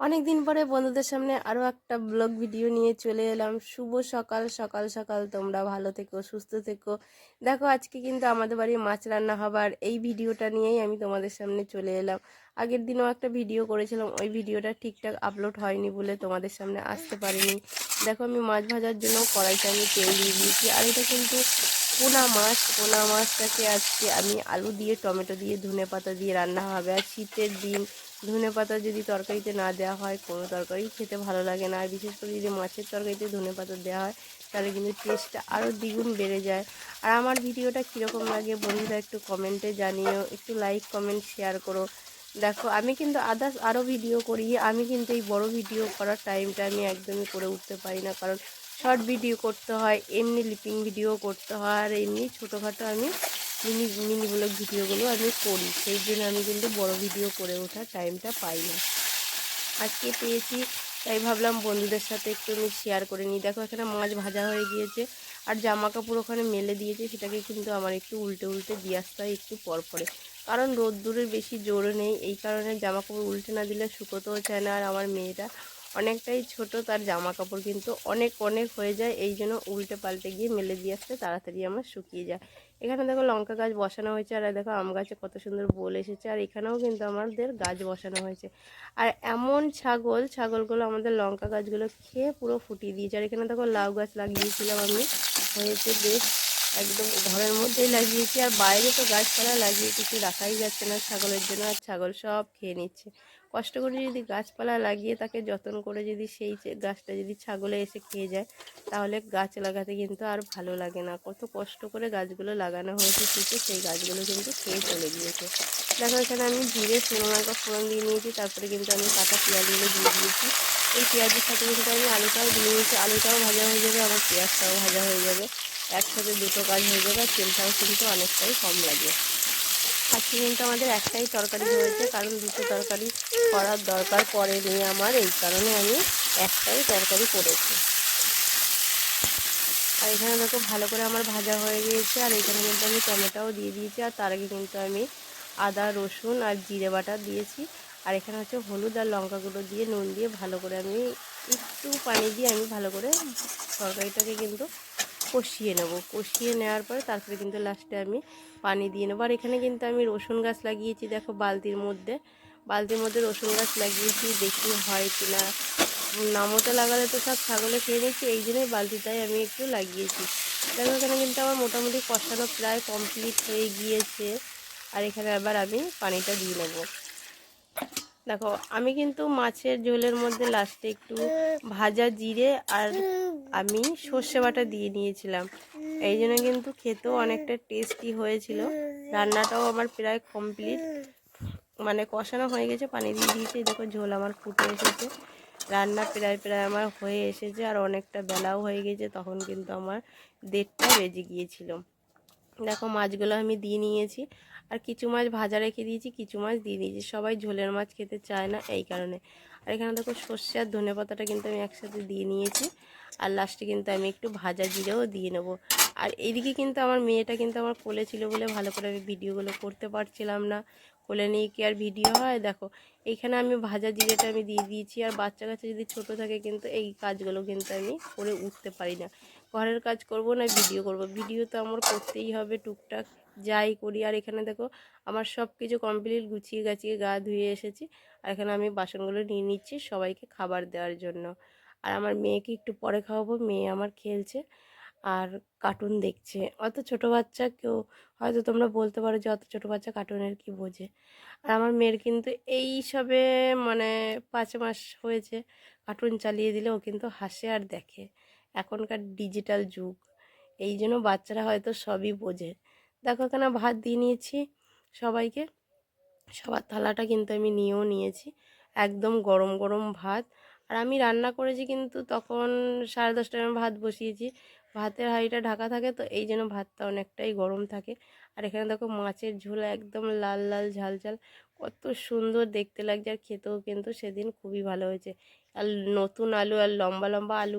অনেক দিন পরে বন্ধুদের সামনে আরও একটা ব্লগ ভিডিও নিয়ে চলে এলাম। শুভ সকাল সকাল সকাল। তোমরা ভালো থেকো, সুস্থ থেকো। দেখো, আজকে কিন্তু আমাদের বাড়ি মাছ রান্না হবার এই ভিডিওটা নিয়েই আমি তোমাদের সামনে চলে এলাম। আগের দিনও একটা ভিডিও করেছিলাম, ওই ভিডিওটা ঠিকঠাক আপলোড হয়নি বলে তোমাদের সামনে আসতে পারিনি। দেখো, আমি মাছ ভাজার জন্য কড়াইটা আমি তেল দিয়ে দিয়েছি। আর এটা কিন্তু পোনা মাছ, পোনা মাছটাকে আজকে আমি আলু দিয়ে, টমেটো দিয়ে, ধনে পাতা দিয়ে রান্না হবে। আর শীতের দিন ধনে পাতা যদি তরকারিতে না দেওয়া হয়, কোনো তরকারি খেতে ভালো লাগে না। আর বিশেষ করে যদি মাছের তরকারিতে ধনে পাতা দেওয়া হয়, তাহলে কিন্তু টেস্টটা আরও দ্বিগুণ বেড়ে যায়। আর আমার ভিডিওটা কীরকম লাগে বন্ধুরা একটু কমেন্টে জানিও। একটু লাইক, কমেন্ট, শেয়ার করো। দেখো, আমি কিন্তু আদার্স আরও ভিডিও করি। আমি কিন্তু এই বড় ভিডিও করার টাইমটা আমি একদমই করে উঠতে পারি না। কারণ শর্ট ভিডিও করতে হয়, এমনি লিপিং ভিডিও করতে হয়, আর এমনি ছোটোখাটো আমি মিনি মিনি ব্লগ ভিডিওগুলো আমি করি। সেই জন্য আমি কিন্তু বড় ভিডিও করে ওঠার টাইমটা পাই না। আজকে পেয়েছি, তাই ভাবলাম বন্ধুদের সাথে একটু আমি শেয়ার করে নিই। দেখো এখানে মাছ ভাজা হয়ে গিয়েছে, আর জামা কাপড় ওখানে মেলে দিয়েছে, সেটাকে কিন্তু আমার একটু উল্টে উল্টে দিয়ে আসতে হয় একটু পর পরে। কারণ রোদ্দুরের বেশি জোর নেই, এই কারণে জামা কাপড় উল্টে না দিলে শুকোতেও চায় না, আর আমার মেয়েটা অনেকটাই ছোট তার জামা কাপড় কিন্তু অনেক অনেক হয়ে যায়, এই জন্য উল্টে পাল্টে গিয়ে মেলে দিয়ে আসতে তাড়াতাড়ি আমার শুকিয়ে যায়। এখানে দেখো লঙ্কা গাছ বসানো হয়েছে আর দেখো আম গাছে কত সুন্দর বোল এসেছে আর এখানেও কিন্তু আমাদের গাছ বসানো হয়েছে। আর এমন ছাগল, ছাগলগুলো আমাদের লঙ্কা গাছগুলো খেয়ে পুরো ফুটিয়ে দিয়েছে। আর এখানে দেখো লাউ গাছ লাগিয়েছিলাম আমি, হয়েছে বেশ একদম ঘরের মধ্যেই লাগিয়েছি। আর বাইরে তো গাছপালা লাগিয়ে কিছু রাখাই যাচ্ছে না ছাগলের জন্য, আর ছাগল সব খেয়ে নিচ্ছে। কষ্ট করে যদি গাছপালা লাগিয়ে তাকে যত্ন করে যদি সেই গাছটা যদি ছাগলে এসে খেয়ে যায়, তাহলে গাছ লাগাতে কিন্তু আর ভালো লাগে না। কত কষ্ট করে গাছগুলো লাগানো হয়েছে শীতে সেই গাছগুলো কিন্তু খেয়ে চলে গিয়েছে। দেখো, এখানে আমি জিরে, শুকনো লঙ্কা ফোড়ন দিয়ে নিয়েছি, তারপরে কিন্তু আমি কাঁচা পেঁয়াজগুলো দিয়ে দিয়েছি। এই পেঁয়াজের সাথে কিন্তু আমি আলুটাও দিয়ে নিয়েছি, আলুটাও ভাজা হয়ে যাবে আমার পেঁয়াজটাও ভাজা হয়ে যাবে। একসাথে দুটো কাজ হয়ে যাবে, আর তেলটাও কিন্তু অনেকটাই কম লাগে। আজকে কিন্তু আমাদের একটাই তরকারি হয়েছে, কারণ দুটো তরকারি করার দরকার পড়েনি আমার, এই কারণে আমি একটাই তরকারি করেছি। আর এখানে দেখো ভালো করে আমার ভাজা হয়ে গিয়েছে, আর এখানে কিন্তু আমি টমেটোও দিয়ে দিয়েছি, আর তার আগে কিন্তু আমি আদা, রসুন আর জিরে বাটা দিয়েছি। আর এখানে হচ্ছে হলুদ আর লঙ্কাগুলো দিয়ে, নুন দিয়ে ভালো করে আমি একটু পানি দিয়ে আমি ভালো করে তরকারিটাকে কিন্তু কষিয়ে নেব। কষিয়ে নেওয়ার পরে তারপরে কিন্তু লাস্টে আমি পানি দিয়ে নেব। আর এখানে কিন্তু আমি রসুন গাছ লাগিয়েছি, দেখো বালতির মধ্যে। বালতির মধ্যে রসুন গাছ লাগিয়েছি, দেখি হয় কি না নামতে লাগালে তো সব ছাগলে খেয়ে নিচ্ছি, এই জন্যই বালতিটাই আমি একটু লাগিয়েছি। দেখো এখানে কিন্তু আমার মোটামুটি কষানো প্রায় কমপ্লিট হয়ে গিয়েছে। আর এখানে আবার আমি পানিটা দিয়ে নেব। দেখো, আমি কিন্তু মাছের ঝোলের মধ্যে লাস্টে একটু ভাজা জিরে আর আমি সর্ষে বাটা দিয়ে নিয়েছিলাম। এই জন্য কিন্তু খেতেও অনেকটা টেস্টি হয়েছিল। রান্নাটাও আমার প্রায় কমপ্লিট মানে কষানো হয়ে গেছে, পানি দিয়ে দিয়েছি। দেখো, ঝোল আমার ফুটে এসেছে। রান্না প্রায় প্রায় আমার হয়ে এসেছে আর অনেকটা বেলাও হয়ে গেছে। তখন কিন্তু আমার দেড়টা বেজে গিয়েছিল। দেখো, মাছগুলো আমি দিয়ে নিয়েছি। আর কিছু মাছ ভাজা রেখে দিয়েছি, কিছু মাছ দিয়ে দিয়েছি। সবাই ঝোলের মাছ খেতে চায় না এই কারণে। আর এখানে দেখো সর্ষে আর ধনে পাতাটা কিন্তু আমি একসাথে দিয়ে নিয়েছি। আর লাস্টে কিন্তু আমি একটু ভাজা জিরেও দিয়ে নেব। আর এদিকে কিন্তু আমার মেয়েটা কিন্তু আমার কোলে ছিল বলে ভালো করে আমি ভিডিওগুলো করতে পারছিলাম না। কোলে নিয়ে কি আর ভিডিও হয়? দেখো এইখানে আমি ভাজা জিরেটা আমি দিয়ে দিয়েছি। আর বাচ্চা কাচ্চা যদি ছোট থাকে কিন্তু এই কাজগুলো কিন্তু আমি করে উঠতে পারি না। ঘরের কাজ করব না, ভিডিও করব। ভিডিও তো আমার করতেই হবে, টুকটাক যাই করি। আর এখানে দেখো আমার সব কিছু কমপ্লিট গুছিয়ে গাছিয়ে গা ধুয়ে এসেছি। আর এখানে আমি বাসনগুলো নিয়ে নিচ্ছি সবাইকে খাবার দেওয়ার জন্য। আর আমার মেয়েকে একটু পরে খাওয়াবো, মেয়ে আমার খেলছে আর কার্টুন দেখছে। অত ছোট বাচ্চা কেউ, হয়তো তোমরা বলতে পারো যে অত ছোট বাচ্চা কার্টুনের কি বোঝে। আর আমার মেয়ের কিন্তু এই সবে মানে পাঁচ মাস হয়েছে কার্টুন চালিয়ে দিলে ও কিন্তু হাসে আর দেখে। এখনকার ডিজিটাল যুগ, এই জন্য বাচ্চারা হয়তো সবই বোঝে। দেখো এখানে ভাত দিয়ে নিয়েছি সবাইকে। সবার থালাটা কিন্তু আমি নিয়েও নিয়েছি। একদম গরম গরম ভাত। আর আমি রান্না করেছি কিন্তু তখন সাড়ে দশটায় আমি ভাত বসিয়েছি। ভাতের হাঁড়িটা ঢাকা থাকে তো এই জন্য ভাতটা অনেকটাই গরম থাকে। আর এখানে দেখো মাছের ঝোল একদম লাল লাল, ঝাল ঝাল। কত সুন্দর দেখতে লাগছে আর খেতেও কিন্তু সেদিন খুবই ভালো হয়েছে। আর নতুন আলু আর লম্বা লম্বা আলু